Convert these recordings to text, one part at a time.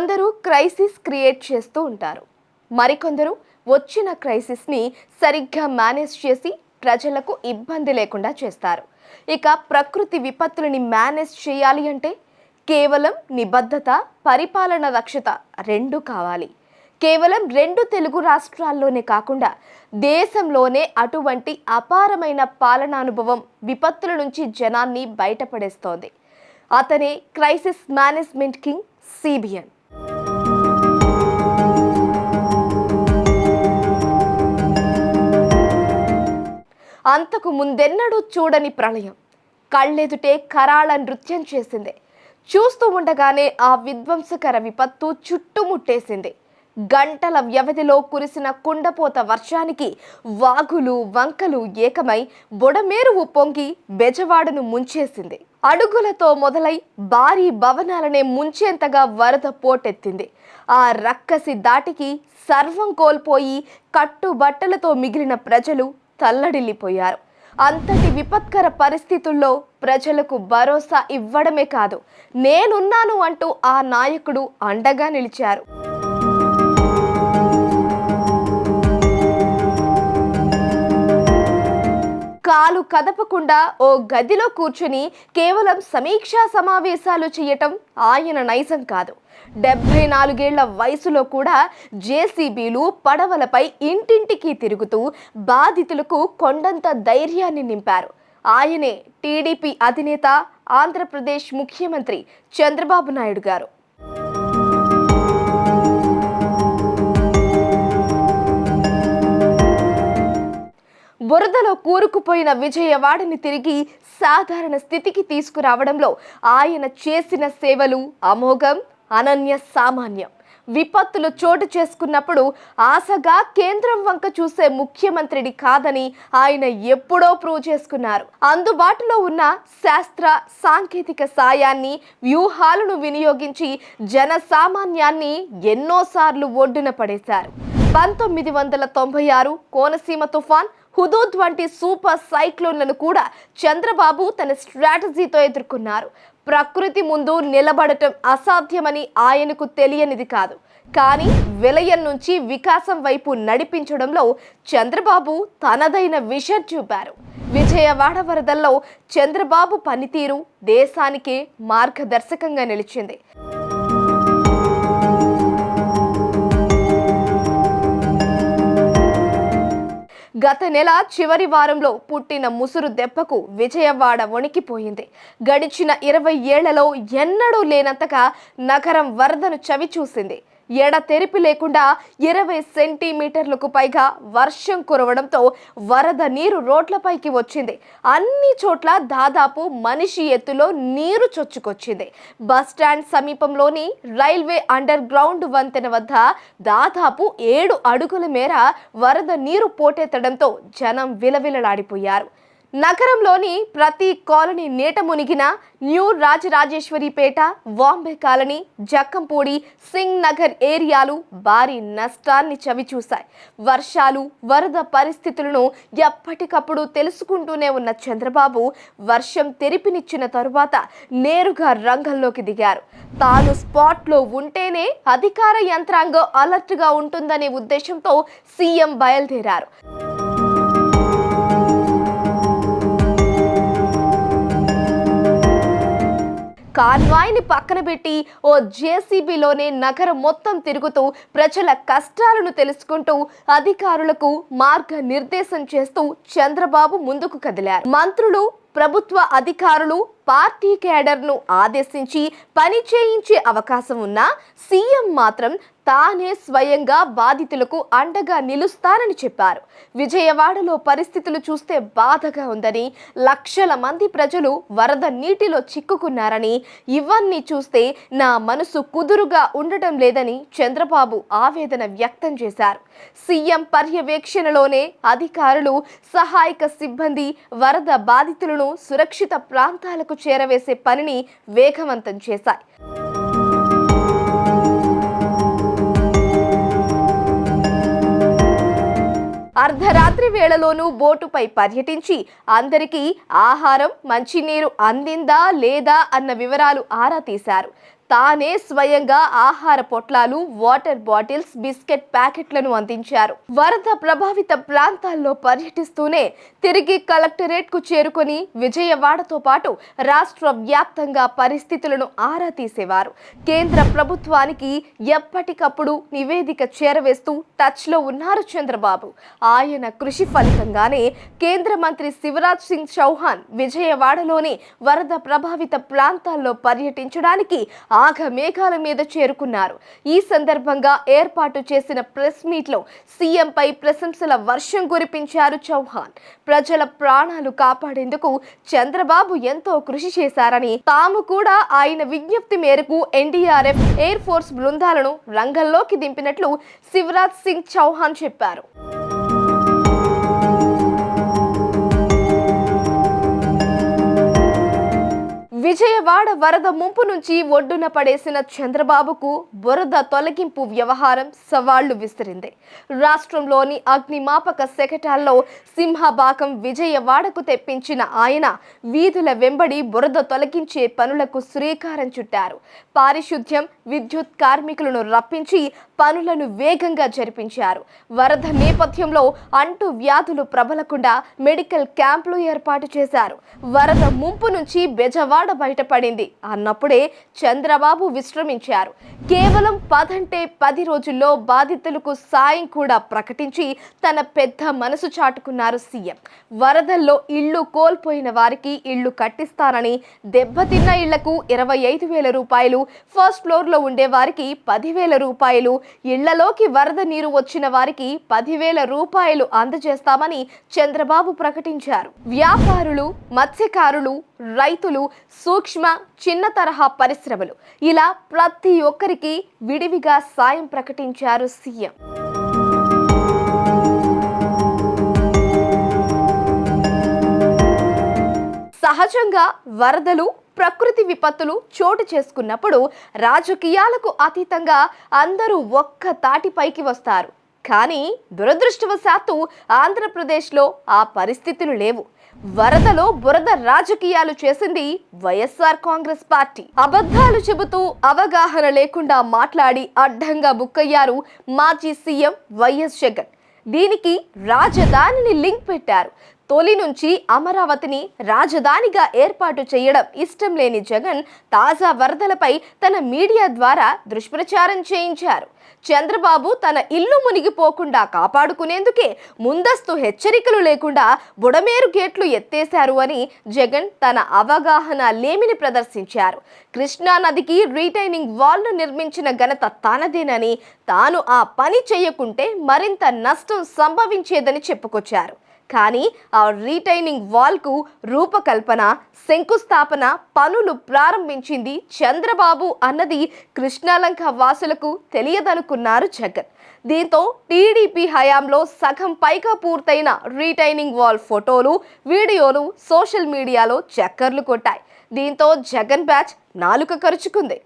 కొందరు crisis create చేస్తూ ఉంటారు. మరికొందరు వచ్చిన క్రైసిస్ని సరిగ్గా మేనేజ్ చేసి ప్రజలకు ఇబ్బంది లేకుండా చేస్తారు. ఇక ప్రకృతి విపత్తులని మేనేజ్ చేయాలి అంటే కేవలం నిబద్ధత పరిపాలన దక్షత రెండు కావాలి. కేవలం రెండు తెలుగు రాష్ట్రాల్లోనే కాకుండా దేశంలోనే అటువంటి అపారమైన పాలనానుభవం విపత్తుల నుంచి జనాన్ని బయటపడేస్తోంది. అతనే క్రైసిస్ మేనేజ్మెంట్ కింగ్ సిబిఎన్ అంతకు ముందెన్నడూ చూడని ప్రళయం. కళ్ళెదుటే కరాళ నృత్యం చేసింది. చూస్తూ ఉండగానే ఆ విధ్వంసకర విపత్తు చుట్టుముట్టేసింది. గంటల వ్యవధిలో కురిసిన కుండపోత వర్షానికి వాగులు వంకలు ఏకమై బొడమేరువు పొంగి బెజవాడను ముంచేసింది. అడుగులతో మొదలై భారీ భవనాలనే ముంచేంతగా వరద పోటెత్తింది. ఆ రక్కసి దాటికి సర్వం కోల్పోయి కట్టుబట్టలతో మిగిలిన ప్రజలు తల్లడిల్లిపోయారు. అంతటి విపత్కర పరిస్థితుల్లో ప్రజలకు భరోసా ఇవ్వడమే కాదు నేనున్నాను అంటూ ఆ నాయకుడు అండగా నిలిచారు. కాలు కదపకుండా ఓ గదిలో కూర్చుని కేవలం సమీక్షా సమావేశాలు చేయటం ఆయన నైజం కాదు. డెబ్బై నాలుగేళ్ళ వయసులో కూడా జేసీబీలు పడవలపై ఇంటింటికి తిరుగుతూ బాధితులకు కొండంత ధైర్యాన్ని నింపారు. ఆయనే టీడీపీ అధినేత ఆంధ్రప్రదేశ్ ముఖ్యమంత్రి చంద్రబాబు నాయుడు గారు. బురదలో కూరుకుపోయిన విజయవాడని తిరిగి సాధారణ స్థితికి తీసుకురావడంలో ఆయన చేసిన సేవలు అమోఘం అనన్య సామాన్యం. విపత్తులు చోటు చేసుకున్నప్పుడు ఆశగా కేంద్రం వంక చూసే ముఖ్యమంత్రిని కాదని ఆయన ఎప్పుడో ప్రూవ్ చేసుకున్నారు. అందుబాటులో ఉన్న శాస్త్ర సాంకేతిక సాయాన్ని వ్యూహాలను వినియోగించి జన సామాన్యాన్ని ఎన్నోసార్లు ఒడ్డున పడేశారు. పంతొమ్మిది వందల తొంభై ఆరు కోనసీమ తుఫాన్ హుదూద్ వంటి సూపర్ సైక్లోన్లను కూడా చంద్రబాబు తన స్ట్రాటజీతో ఎదుర్కొన్నారు. ప్రకృతి ముందు నిలబడటం అసాధ్యమని ఆయనకు తెలియనిది కాదు. కానీ విలయం నుంచి వికాసం వైపు నడిపించడంలో చంద్రబాబు తనదైన విషయం చూపారు. విజయవాడ వరదల్లో చంద్రబాబు పనితీరు దేశానికే మార్గదర్శకంగా నిలిచింది. గత నెల చివరి వారంలో పుట్టిన ముసురు దెబ్బకు విజయవాడ వణికిపోయింది. గడిచిన ఇరవై ఏళ్ళలో ఎన్నడూ లేనంతగా నగరం వరదను చవిచూసింది. ఎడతెరిపి లేకుండా ఇరవై సెంటీమీటర్లకు పైగా వర్షం కురవడంతో వరద నీరు రోడ్లపైకి వచ్చింది. అన్ని చోట్ల దాదాపు మనిషి ఎత్తులో నీరు చొచ్చుకొచ్చింది. బస్ స్టాండ్ సమీపంలోని రైల్వే అండర్ గ్రౌండ్ వంతెన వద్ద దాదాపు ఏడు అడుగుల మేర వరద నీరు పోటెత్తడంతో జనం విలవిలలాడిపోయారు. నగరంలోని ప్రతి కాలనీ నీట మునిగిన న్యూ రాజరాజేశ్వరిపేట వాంబే కాలనీ జక్కంపూడి సింగ్ నగర్ ఏరియాలు భారీ నష్టాన్ని చవిచూశాయి. వర్షాలు వరద పరిస్థితులను ఎప్పటికప్పుడు తెలుసుకుంటూనే ఉన్న చంద్రబాబు వర్షం తెరిపినిచ్చిన తరువాత నేరుగా రంగంలోకి దిగారు. తాను స్పాట్లో ఉంటేనే అధికార యంత్రాంగం అలర్ట్గా ఉంటుందనే ఉద్దేశంతో సీఎం బయలుదేరారు. కాన్వాయ్ని పక్కన పెట్టి ఓ జేసీబీలోనే నగరం మొత్తం తిరుగుతూ ప్రజల కష్టాలను తెలుసుకుంటూ అధికారులకు మార్గ నిర్దేశం చేస్తూ చంద్రబాబు ముందుకు కదిలారు. మంత్రులు ప్రభుత్వ అధికారులు పార్టీ కేడర్ను ఆదేశించి పని చేయించే అవకాశం ఉన్నా సీఎం మాత్రం తానే స్వయంగా బాధితులకు అండగా నిలుస్తానని చెప్పారు. విజయవాడలో పరిస్థితులు చూస్తే బాధగా ఉందని లక్షల మంది ప్రజలు వరద నీటిలో చిక్కుకున్నారని ఇవన్నీ చూస్తే నా మనసు కుదురుగా ఉండటం లేదని చంద్రబాబు ఆవేదన వ్యక్తం చేశారు. సీఎం పర్యవేక్షణలోనే అధికారులు సహాయక సిబ్బంది వరద బాధితులను సురక్షిత ప్రాంతాలకు చేరవేసే పనిని వేగవంతం చేశాయి. అర్ధరాత్రి వేళలోనూ బోటుపై పర్యటించి అందరికీ ఆహారం మంచినీరు అందిందా లేదా అన్న వివరాలు ఆరా తీశారు. తానే స్వయంగా ఆహార పొట్లాలు వాటర్ బాటిల్స్ బిస్కెట్ ప్యాకెట్లను అందించారు. వరద ప్రభావిత ప్రాంతాల్లో పర్యటిస్తూనే తిరిగి కలెక్టరేట్కు చేరుకొని విజయవాడతో పాటు రాష్ట్ర వ్యాప్తంగా పరిస్థితులను ఆరా తీసేవారు. కేంద్ర ప్రభుత్వానికి ఎప్పటికప్పుడు నివేదిక చేరవేస్తూ టచ్లో ఉన్నారు చంద్రబాబు. ఆయన కృషి ఫలితంగానే కేంద్ర మంత్రి శివరాజ్ సింగ్ చౌహాన్ విజయవాడలోని వరద ప్రభావిత ప్రాంతాల్లో పర్యటించడానికి ఆఘ మేఘాల మీద చేరుకున్నారు. ఈ సందర్భంగా ఏర్పాటు చేసిన ప్రెస్ మీట్లో సీఎంపై ప్రశంసల వర్షం కురిపించారు చౌహాన్. ప్రజల ప్రాణాలు కాపాడేందుకు చంద్రబాబు ఎంతో కృషి చేశారని తాము కూడా ఆయన విజ్ఞప్తి మేరకు ఎన్డీఆర్ఎఫ్ ఎయిర్ ఫోర్స్ బృందాలను రంగంలోకి దింపినట్లు శివరాజ్ సింగ్ చౌహాన్ చెప్పారు. విజయవాడ వరద ముంపు నుంచి ఒడ్డున పడేసిన చంద్రబాబుకు బురద తొలగింపు వ్యవహారం సవాళ్ళు విసిరింది. రాష్ట్రంలోని అగ్నిమాపక శకటాల్లో సింహభాగం విజయవాడకు తెప్పించిన ఆయన వీధుల వెంబడి బురద తొలగించే పనులకు శ్రీకారం చుట్టారు. పారిశుద్ధ్యం విద్యుత్ కార్మికులను రప్పించి పనులను వేగంగా జరిపించారు. వరద నేపథ్యంలో అంటు వ్యాధులు ప్రబలకుండా మెడికల్ క్యాంపులు ఏర్పాటు చేశారు. వరద ముంపు నుంచి బెజవాడ బయటపడింది. అన్నప్పుడే చంద్రబాబు విశ్రమించారు. కేవలం పదంటే పది రోజుల్లో బాధితులకు సాయం కూడా ప్రకటించి తన పెద్ద మనసు చాటుకున్నారు సీఎం. వరదల్లో ఇళ్ళు కోల్పోయిన వారికి ఇళ్ళు కట్టిస్తానని దెబ్బతిన్న ఇళ్ళకు ఇరవై ఐదు వేల రూపాయలు ఫస్ట్ ఫ్లోర్లో ఉండే వారికి పదివేల రూపాయలు ఇళ్ళలోకి వరద నీరు వచ్చిన వారికి పదివేల రూపాయలు అందజేస్తామని చంద్రబాబు ప్రకటించారు. వ్యాపారులు మత్స్యకారులు రైతులు సూక్ష్మ చిన్న తరహా పరిశ్రమలు. ఇలా ప్రతి ఒక్కరికి విడివిగా సాయం ప్రకటించారు సీఎం. సహజంగా వరదలు ప్రకృతి విపత్తులు చోటు చేసుకున్నప్పుడు రాజకీయాలకు అతీతంగా అందరూ ఒక్క తాటిపైకి వస్తారు. కానీ దురదృష్టవశాత్తు ఆంధ్రప్రదేశ్లో ఆ పరిస్థితులు లేవు. వరదలో బురద రాజకీయాలు చేసింది వైఎస్ఆర్ కాంగ్రెస్ పార్టీ. అబద్ధాలు చెబుతూ అవగాహన లేకుండా మాట్లాడి అడ్డంగా బుక్కయ్యారు మాజీ సీఎం వైఎస్ జగన్. దీనికి రాజధానిని లింక్ పెట్టారు. తొలి నుంచి అమరావతిని రాజధానిగా ఏర్పాటు చేయడం ఇష్టం లేని జగన్ తాజా వరదలపై తన మీడియా ద్వారా దుష్ప్రచారం చేయించారు. చంద్రబాబు తన ఇల్లు మునిగిపోకుండా కాపాడుకునేందుకే ముందస్తు హెచ్చరికలు లేకుండా బుడమేరు గేట్లు ఎత్తేశారు అని జగన్ తన అవగాహన లేమిని ప్రదర్శించారు. కృష్ణా నదికి రీటైనింగ్ వాల్ను నిర్మించిన ఘనత తనదేనని తాను ఆ పని చేయకుంటే మరింత నష్టం సంభవించేదని చెప్పుకొచ్చారు. కానీ ఆ రీటైనింగ్ వాల్కు రూపకల్పన శంకుస్థాపన పనులు ప్రారంభించింది చంద్రబాబు అన్నది కృష్ణాలంక వాసులకు తెలియదనుకున్నారు జగన్. దీంతో టీడీపీ హయాంలో సగం పైగా పూర్తయిన రీటైనింగ్ వాల్ ఫోటోలు వీడియోలు సోషల్ మీడియాలో చక్కర్లు కొట్టాయి. దీంతో జగన్ బ్యాచ్ నాలుక ఖర్చుకుంది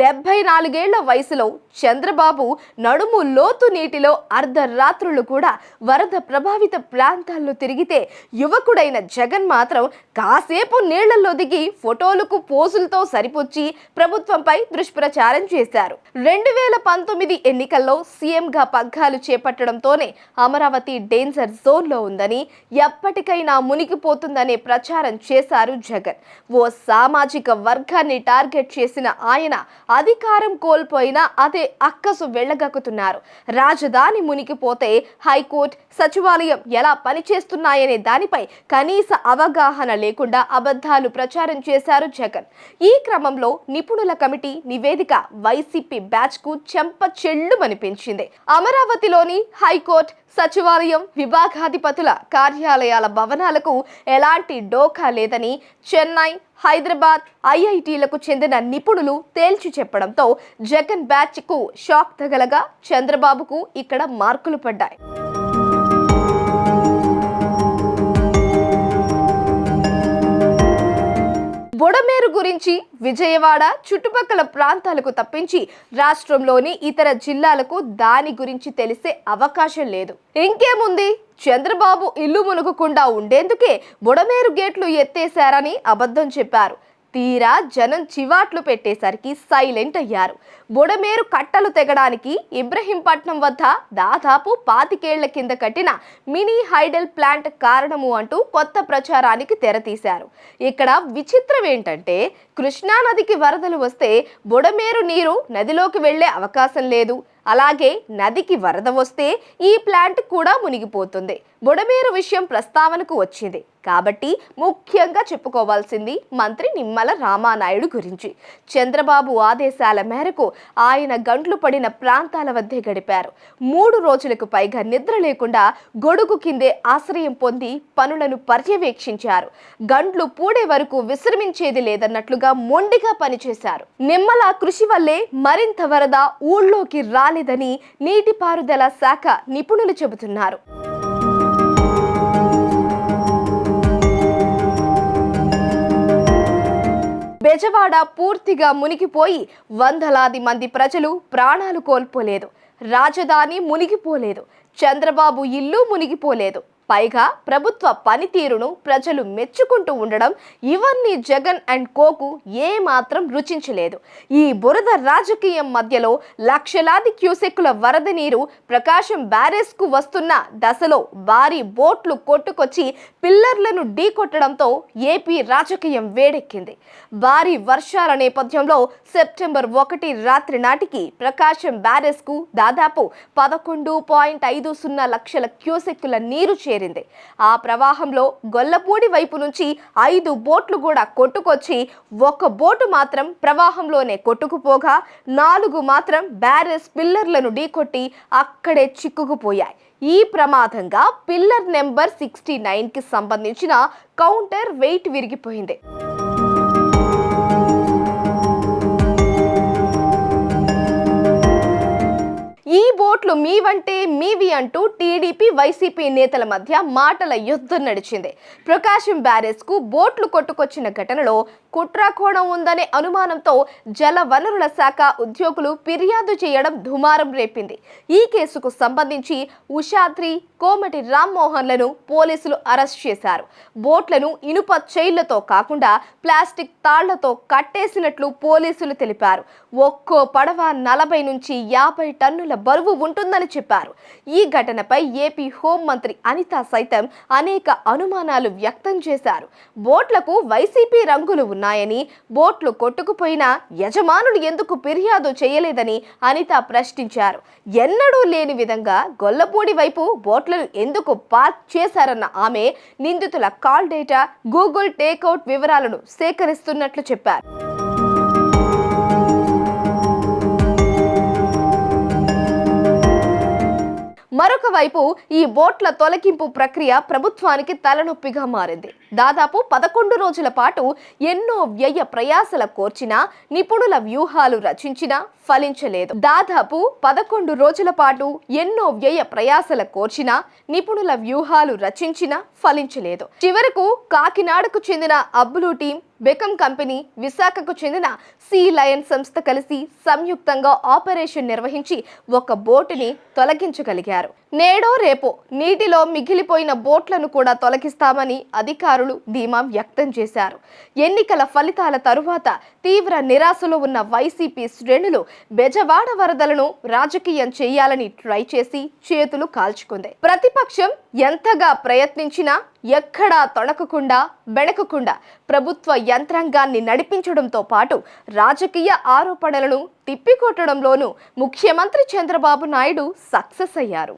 డెబ్బై నాలుగేళ్ళ వయసులో చంద్రబాబు నడుము లోతు నీటిలో అర్ధరాత్రులు కూడా వరద ప్రభావిత ప్రాంతాల్లో తిరిగితే యువకుడైన జగన్ మాత్రం కాసేపు నీళ్ళలో దిగి ఫోటోలకు పోజులతో సరిపుచ్చి ప్రభుత్వంపై దుష్ప్రచారం చేశారు. రెండు వేల పంతొమ్మిది ఎన్నికల్లో సీఎంగా పగ్గాలు చేపట్టడంతోనే అమరావతి డేంజర్ జోన్లో ఉందని ఎప్పటికైనా మునిగిపోతుందనే ప్రచారం చేశారు జగన్. ఓ సామాజిక వర్గాన్ని టార్గెట్ చేసిన ఆయన అధికారం కోల్పోయినా అదే అక్కసు వెళ్ళగక్కుతున్నారు. రాజధాని మునిగిపోతే హైకోర్టు సచివాలయం ఎలా పనిచేస్తున్నాయనే దానిపై కనీస అవగాహన లేకుండా అబద్ధాలు ప్రచారం చేశారు జగన్. ఈ క్రమంలో నిపుణుల కమిటీ నివేదిక వైసీపీ బ్యాచ్కు చెంప చెల్లుమనిపించింది అమరావతిలోని హైకోర్టు సచివాలయం విభాగాధిపతుల కార్యాలయాల భవనాలకు ఎలాంటి డోకా లేదని చెన్నై హైదరాబాద్ ఐఐటీలకు చెందిన నిపుణులు తేల్చి చెప్పడంతో జగన్ బ్యాచ్కు షాక్ తగలగా చంద్రబాబుకు ఇక్కడ మార్కులు పడ్డాయి. గురించి విజయవాడ చుట్టుపక్కల ప్రాంతాలకు తప్పించి రాష్ట్రంలోని ఇతర జిల్లాలకు దాని గురించి తెలిసే అవకాశం లేదు. ఇంకేముంది? చంద్రబాబు ఇల్లు మునుగకుండా ఉండేందుకే బుడమేరు గేట్లు ఎత్తేశారని అబద్ధం చెప్పారు. తీరా జనం చివాట్లు పెట్టేసరికి సైలెంట్ అయ్యారు. బుడమేరు కట్టలు తెగడానికి ఇబ్రహీంపట్నం వద్ద దాదాపు పాతికేళ్ళ కింద కట్టిన మినీ హైడల్ ప్లాంట్ కారణము అంటూ కొత్త ప్రచారానికి తెరతీశారు. ఇక్కడ విచిత్రం ఏంటంటే కృష్ణానదికి వరదలు వస్తే బుడమేరు నీరు నదిలోకి వెళ్ళే అవకాశం లేదు. అలాగే నదికి వరద వస్తే ఈ ప్లాంట్ కూడా మునిగిపోతుంది. బుడమేరు విషయం ప్రస్తావనకు వచ్చింది. కాబట్టి ముఖ్యంగా చెప్పుకోవాల్సింది మంత్రి నిమ్మల రామానాయుడు గురించి. చంద్రబాబు ఆదేశాల మేరకు ఆయన గంట్లు పడిన ప్రాంతాల వద్దే గడిపారు. మూడు రోజులకు పైగా నిద్ర లేకుండా గొడుగు కిందే ఆశ్రయం పొంది పనులను పర్యవేక్షించారు. గంట్లు పూడే వరకు విశ్రమించేది లేదన్నట్లుగా మొండిగా పనిచేశారు. నిమ్మల కృషి వల్లే మరింత వరద ఊళ్ళోకి రాలేదని నీటిపారుదల శాఖ నిపుణులు చెబుతున్నారు. బెజవాడ పూర్తిగా మునిగిపోయి వందలాది మంది ప్రజలు ప్రాణాలు కోల్పోలేదు. రాజధాని మునిగిపోలేదు. చంద్రబాబు ఇల్లు మునిగిపోలేదు. పైగా ప్రభుత్వ పనితీరును ప్రజలు మెచ్చుకుంటూ ఉండడం ఇవన్నీ జగన్ అండ్ కోకు ఏ మాత్రం రుచించలేదు. ఈ బురద రాజకీయం మధ్యలో లక్షలాది క్యూసెక్కుల వరద నీరు ప్రకాశం బ్యారేజ్కు వస్తున్న దశలో భారీ బోట్లు కొట్టుకొచ్చి పిల్లర్లను ఢీకొట్టడంతో ఏపీ రాజకీయం వేడెక్కింది. భారీ వర్షాల నేపథ్యంలో సెప్టెంబర్ ఒకటి రాత్రి నాటికి ప్రకాశం బ్యారేజ్కు దాదాపు పదకొండు పాయింట్ ఐదు సున్నా లక్షల క్యూసెక్కుల నీరు చేరింది. ఆ ప్రవాహంలో గొల్లపూడి వైపు నుంచి ఐదు బోట్లు కూడా కొట్టుకొచ్చి ఒక బోటు మాత్రం ప్రవాహంలోనే కొట్టుకుపోగా నాలుగు మాత్రం బ్యారెస్ పిల్లర్లను ఢీకొట్టి అక్కడే చిక్కుకుపోయాయి. ఈ ప్రమాదంగా పిల్లర్ నెంబర్ సిక్స్టీ నైన్కి సంబంధించిన కౌంటర్ వెయిట్ విరిగిపోయింది. ఓట్లు మీవంటే మీవి అంటూ టీడీపీ వైసీపీ నేతల మధ్య మాటల యుద్ధం నడిచింది. ప్రకాశం బ్యారేజ్కు బోట్లు కొట్టుకొచ్చిన ఘటనలో కుట్రకోణం ఉందనే అనుమానంతో జల వనరుల శాఖ ఉద్యోగులు ఫిర్యాదు చేయడం దుమారం రేపింది. ఈ కేసుకు సంబంధించి ఉషాద్రి కోమటి రామ్మోహన్లను పోలీసులు అరెస్ట్ చేశారు. బోట్లను ఇనుప చైళ్ళతో కాకుండా ప్లాస్టిక్ తాళ్ళతో కట్టేసినట్లు పోలీసులు తెలిపారు. ఒక్కో పడవ నలభై నుంచి యాభై టన్నుల బరువు ఉంటుందని చెప్పారు. ఈ ఘటనపై ఏపీ హోంమంత్రి అనిత సైతం అనేక అనుమానాలు వ్యక్తం చేశారు. బోట్లకు వైసీపీ రంగులు ఉన్నాయని బోట్లు కొట్టుకుపోయినా యజమానులు ఎందుకు ఫిర్యాదు చేయలేదని అనిత ప్రశ్నించారు. ఎన్నడూ లేని విధంగా గొల్లపూడి వైపు బోట్లను ఎందుకు పార్క్ చేశారన్న ఆమె నిందితుల కాల్ డేటా గూగుల్ టేక్అవుట్ వివరాలను సేకరిస్తున్నట్లు చెప్పారు. మరొక వైపు ఈ బోట్ల తొలగింపు ప్రక్రియ ప్రభుత్వానికి తలనొప్పిగా మారింది. దాదాపు పదకొండు రోజుల పాటు ఎన్నో వ్యయ ప్రయాసల కోర్చినా నిపుణుల వ్యూహాలు రచించినా ఫలించలేదు. దాదాపు పదకొండు రోజుల పాటు ఎన్నో వ్యయ ప్రయాసల కోర్చినా నిపుణుల వ్యూహాలు రచించినా ఫలించలేదు. చివరకు కాకినాడకు చెందిన అబ్బులు టీం బెకం కంపెనీ విశాఖకు చెందిన సీ లయన్ సంస్థ కలిసి సంయుక్తంగా ఆపరేషన్ నిర్వహించి ఒక బోటుని తొలగించగలిగారు. నేడో రేపో నీటిలో మిగిలిపోయిన బోట్లను కూడా తొలగిస్తామని అధికారులు ధీమా వ్యక్తం చేశారు. ఎన్నికల ఫలితాల తరువాత తీవ్ర నిరాశలో ఉన్న వైసీపీ శ్రేణులు బెజవాడ వరదలను రాజకీయం చేయాలని ట్రై చేసి చేతులు కాల్చుకుంది. ప్రతిపక్షం ఎంతగా ప్రయత్నించినా ఎక్కడా తొణకకుండా బెణకకుండా ప్రభుత్వ యంత్రాంగాన్ని నడిపించడంతో పాటు రాజకీయ ఆరోపణలను తిప్పికొట్టడంలోనూ ముఖ్యమంత్రి చంద్రబాబు నాయుడు సక్సెస్ అయ్యారు.